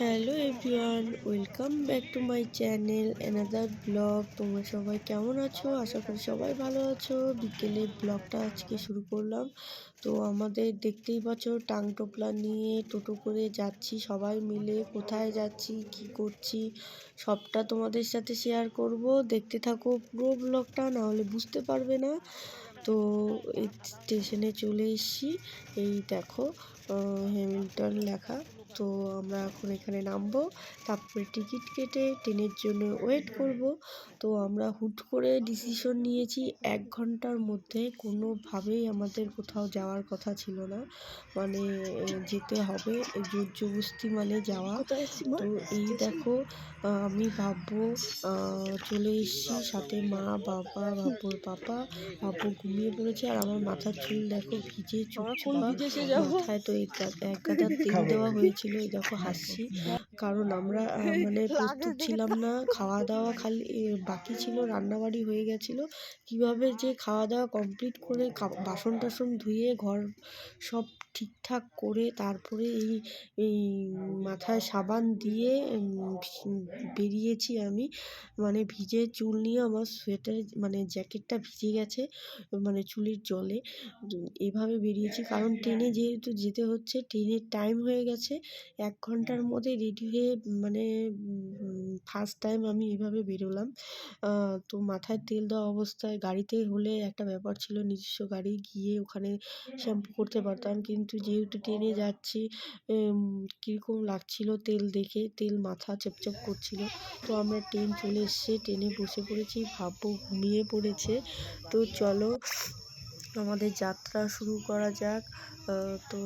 Hello everyone welcome back to my channel another blog তোমরা সবাই কেমন আছো? আশা করি সবাই ভালো আছো। বিকেলে ব্লগটা আজকে শুরু করলাম। তো আমাদের দেখতেই পাচ্ছ, টাং টোপলা নিয়ে টোটো করে যাচ্ছি সবাই মিলে। কোথায় যাচ্ছি, কি করছি, সবটা তোমাদের সাথে শেয়ার করব। দেখতে থাকো পুরো ব্লগটা না হলে বুঝতে পারবে না। তো স্টেশনে চলে এসছি। এই দেখো হ্যামিল্টন লেখা। তো আমরা এখন এখানে নামবো। তারপরে টিকিট কেটে ট্রেনের জন্য ওয়েট করব। তো আমরা হুট করে ডিসিশন নিয়েছি এক ঘণ্টার মধ্যে। কোনোভাবেই আমাদের কোথাও যাওয়ার কথা ছিল না। মানে যেতে হবে জোর জবস্তি মানে যাওয়া। তো এই দেখো আমি ভাববো চলে এসেছি সাথে মা বাবা বাবুর পাপা। বাবু ঘুমিয়ে পড়েছে আর আমার মাথার চুল দেখো ভিজে চুপচুপা মাথায় তো এক গাদা তেল দেওয়া হয়েছিল এই দেখো হাসছি। কারণ আমরা মানে প্রস্তুত ছিলাম না খাওয়া দাওয়া খালি বাকি ছিল রান্নাবাড়ি হয়ে গেছিল। কীভাবে যে খাওয়া দাওয়া কমপ্লিট করে বাসন টাসন ধুয়ে ঘর সব ঠিকঠাক করে তারপরে এই এই মাথায় সাবান দিয়ে বেরিয়েছি আমি। মানে ভিজে চুল নিয়ে আমার সোয়েটার মানে জ্যাকেটটা ভিজে গেছে মানে চুলের জলে। এভাবে বেরিয়েছি। কারণ ট্রেনে যেহেতু যেতে হচ্ছে ট্রেনের টাইম হয়ে গেছে। এক ঘণ্টার মধ্যে রেডি হয়ে মানে ফার্স্ট টাইম আমি এভাবে বেরোলাম। তো মাথায় তেল দেওয়া অবস্থায় গাড়িতে হলে একটা ব্যাপার ছিল নিজস্ব গাড়ি গিয়ে ওখানে শ্যাম্পু করতে পারতাম। কিন্তু যেহেতু ট্রেনে যাচ্ছি কীরকম লাগছিল তেল দেখে তেল মাথা চপচপ করছিল। তো আমরা ট্রেন চলে এসছে ট্রেনে বসে পড়েছি ভাববো ঘুমিয়ে পড়েছে। তো চলো আমাদের যাত্রা শুরু করা যাক। তো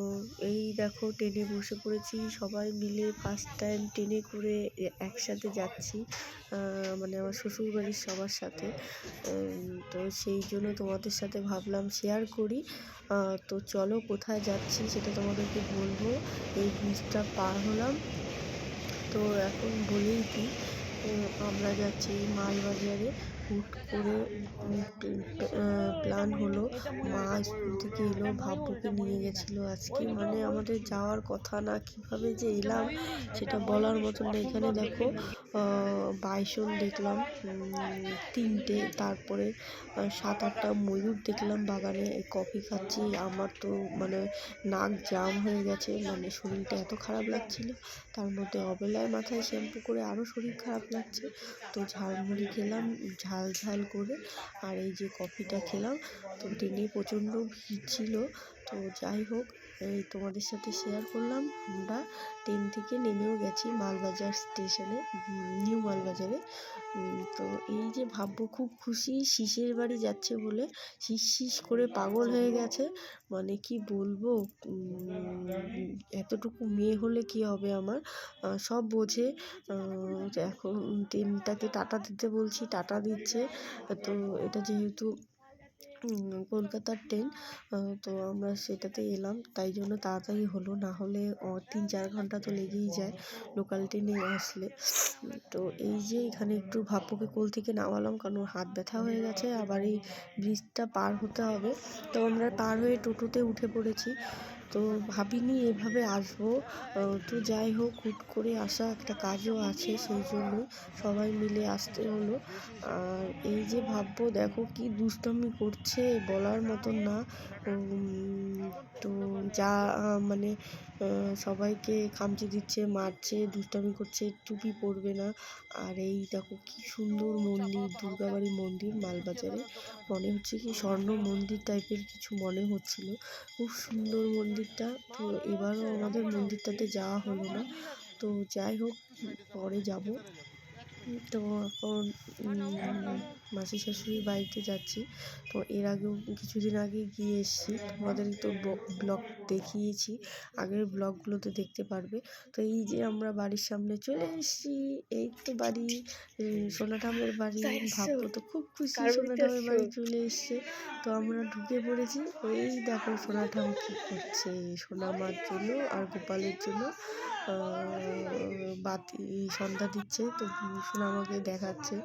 এই দেখো, ট্রেনে বসে পড়েছি। সবাই মিলে ফার্স্ট টাইম ট্রেনে করে একসাথে যাচ্ছি মানে আমার শ্বশুরবাড়ির সবার সাথে। তো সেই জন্য তোমাদের সাথে ভাবলাম শেয়ার করি। তো চলো কোথায় যাচ্ছি সেটা তোমাদেরকে বলব। এই ব্রিজটা পার হলাম। তো এখন বলেই দিই আমরা যাচ্ছি মালবাজারে। হুট করে প্ল্যান হলো। মা স্কুল থেকে এলো ভাব্যকে নিয়ে গেছিল আজকে। মানে আমাদের যাওয়ার কথা না, কীভাবে যে এলাম সেটা বলার মতন না এখানে দেখো বাইসন দেখলাম তিনটে, তারপরে সাত আটটা ময়ূর দেখলাম। বাগানে কফি খাচ্ছি, আমার তো মানে নাক জাম হয়ে গেছে। মানে শরীরটা এত খারাপ লাগছিল। তার মধ্যে অবেলায় মাথায় শ্যাম্পু করে আরও শরীর খারাপ লাগছে। তো ঝালমুড়ি খেলাম, ঝাল ঝাল ঝাল করে আর এই যে কফিটা খেলাম। তো ট্রেনে প্রচণ্ড ভিড় ছিল। তো যাই হোক এই তোমাদের সাথে শেয়ার করলাম। আমরা ট্রেন থেকে নেমেও গেছি মালবাজার স্টেশনে নিউ মালবাজারে। তো এই যে ভাববো, খুব খুশি শিশের বাড়ি যাচ্ছে বলে শিস শিস করে পাগল হয়ে গেছে। মানে কি বলব এতটুকু মেয়ে হলে কি হবে আমার? সব বোঝে। এখন ট্রেনটাকে টাটা দিতে বলছি, টাটা দিচ্ছে। তো এটা যেহেতু কলকাতার ট্রেন তো আমরা সেটাতে এলাম। তাই জন্য তাড়াতাড়ি হলো, না হলে তিন চার ঘণ্টা তো লেগেই যায় লোকাল ট্রেনে আসলে। তো এই যে এখানে একটু ভাবপুকে কোল থেকে নামালাম, কারণ হাত ব্যথা হয়ে গেছে, আবার এই ব্রিজটা পার হতে হবে। তো আমরা পার হয়ে টোটোতে উঠে পড়েছি। তো ভাবিনি এভাবে আসব। তো যাই হোক, হুট করে আসা একটা কাজও আছে, সেই জন্য সবাই মিলে আসতে হলো। আর এই যে ভাববো, দেখো কি দুষ্টামি করছে, বলার মতন না। তো যা মানে সবাইকে খামচি দিচ্ছে, মারছে, দুষ্টামি করছে, টুপি পরবে না। আর এই দেখো কি সুন্দর মন্দির, দুর্গাবাড়ি মন্দির, মালবাজারে। মনে হচ্ছে কি স্বর্ণ মন্দির টাইপের কিছু মনে হচ্ছিল। খুব সুন্দর মন্দিরটা তো এবারও আমাদের মন্দিরটাতে যাওয়া হলো না। তো যাই হোক পরে যাব। তো এখন মাসি শাশুড়ির বাড়িতে যাচ্ছি। তো এর আগেও কিছুদিন আগে গিয়ে এসেছি। তোমাদের তো ব্লগ দেখিয়েছি। আগের ব্লগগুলোতে দেখতে পারবে। তো এই যে আমরা বাড়ির সামনে চলে এসেছি। এই তো বাড়ি সোনাঠামের বাড়ি। ভাববো তো। খুব খুশি সোনাঠামের বাড়ি চলে এসছে। তো আমরা ঢুকে পড়েছি। এই দেখো সোনাঠাম কী করছে সোনামার জন্য আর গোপালের জন্য। বাতি, সন্ধ্যা দিচ্ছে, তো সোনা আমাকে দেখাচ্ছে।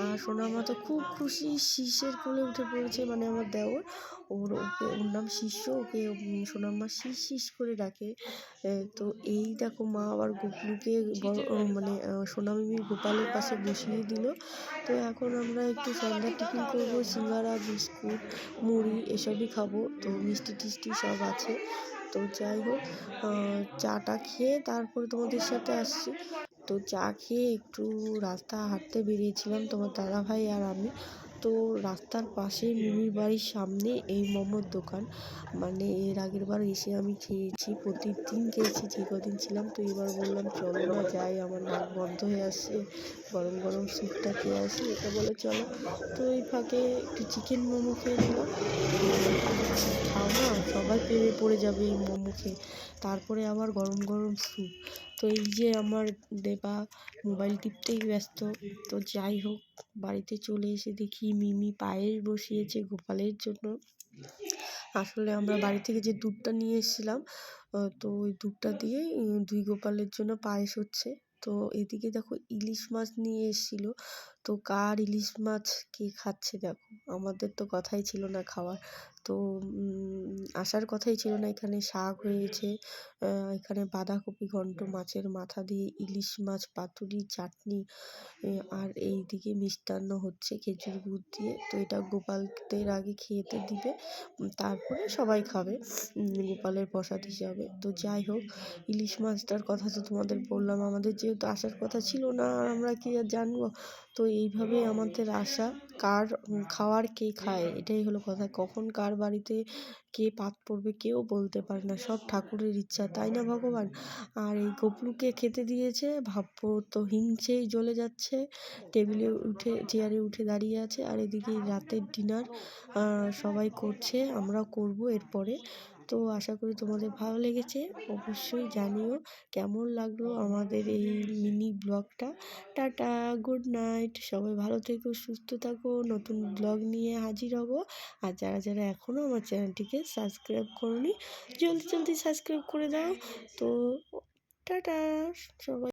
আর সোনা মা তো খুব খুশি, শীষের কোলে উঠে পড়েছে মানে আমার দেওর। ওর, ওকে, ওর নাম শিষ্য ওকে সোনার মা শীষ শীষ করে ডাকে। তো এই দেখো মা আবার গোপলুকে মানে সোনামিমি গোপালের পাশে বসিয়ে দিল। তো এখন আমরা একটু সন্ধ্যার টিফিন করব, সিঙ্গারা, বিস্কুট, মুড়ি, এসবই খাব। তো মিষ্টি টিষ্টি সব আছে। তো যাই হোক চাটা খেয়ে তারপর তোমাদের সাথে আসছি। তো চা খেয়ে একটু রাস্তা হাঁটতে বেরিয়েছিলাম তোমার দাদা ভাই আর আমি। তো রাস্তার পাশে মিমির বাড়ির সামনে এই মোমোর দোকান। মানে এর আগের বার এসে আমি খেয়েছি, প্রতিদিন খেয়েছি, যে কদিন ছিলাম তো এবার বললাম, চলো না, যাই, আমার নাক বন্ধ হয়ে আসছে, গরম গরম স্যুপটা খেয়ে আসি। এটা বলে, চলো। তো এই ফাঁকে একটু চিকেন মোমো খেয়ে নিলাম। খাও না, সবাই প্রেমে পড়ে যাবে এই মোমো খেয়ে। তারপরে আবার গরম গরম স্যুপ। তো এই যে আমার দেবা মোবাইল টিপতেই ব্যস্ত। তো যাই হোক, বাড়িতে চলে এসে দেখি মিমি পায়েস বসিয়েছে গোপালের জন্য। আসলে আমরা বাড়ি থেকে যে দুধটা নিয়ে এসেছিলাম তো ওই দুধটা দিয়ে দুই গোপালের জন্য পায়েস হচ্ছে। তো এদিকে দেখো ইলিশ মাছ নিয়ে এসেছিল। তো কার ইলিশ মাছ কে খাচ্ছে দেখো? আমাদের তো কথাই ছিল না খাওয়ার। তো আসার কথাই ছিল না। এখানে শাক হয়েছে এখানে বাঁধাকপি ঘন্ট, মাছের মাথা দিয়ে ইলিশ মাছ, পাতুরি, চাটনি আর এই দিকে মিষ্টান্ন হচ্ছে খেজুর গুড় দিয়ে। তো এটা গোপালদের আগে খেতে দিবে তারপরে সবাই খাবে গোপালের প্রসাদ হিসাবে। তো যাই হোক, ইলিশ মাছটার কথা তো তোমাদের বললাম। আমাদের যেহেতু আসার কথা ছিল না, আর আমরা কি আর জানব? তো এইভাবে আমাদের আশা কার খাওয়ার কে খায়, এটাই হলো কথা। কখন কার বাড়িতে কে পাত পড়বে কেউ বলতে পারে না, সব ঠাকুরের ইচ্ছা, তাই না ভগবান? আর এই গপলুকে খেতে দিয়েছে ভাব্য তো হিংসেই জ্বলে যাচ্ছে, টেবিলে উঠে, চেয়ারে উঠে দাঁড়িয়ে আছে, আর এদিকে রাতের ডিনার সবাই করছে আমরা করব এরপরে। তো আশা করি তোমাদের ভালো লেগেছে। অবশ্যই জানিও কেমন লাগল আমাদের এই মিনি ব্লগটা। টাটা, গুড নাইট, সবাই ভালো থেকো, সুস্থ থাকো, নতুন ব্লগ নিয়ে হাজির হব। আর যারা যারা এখনও আমার চ্যানেলটিকে সাবস্ক্রাইব করনি, জলদি জলদি সাবস্ক্রাইব করে দাও। তো টাটা, সবাই।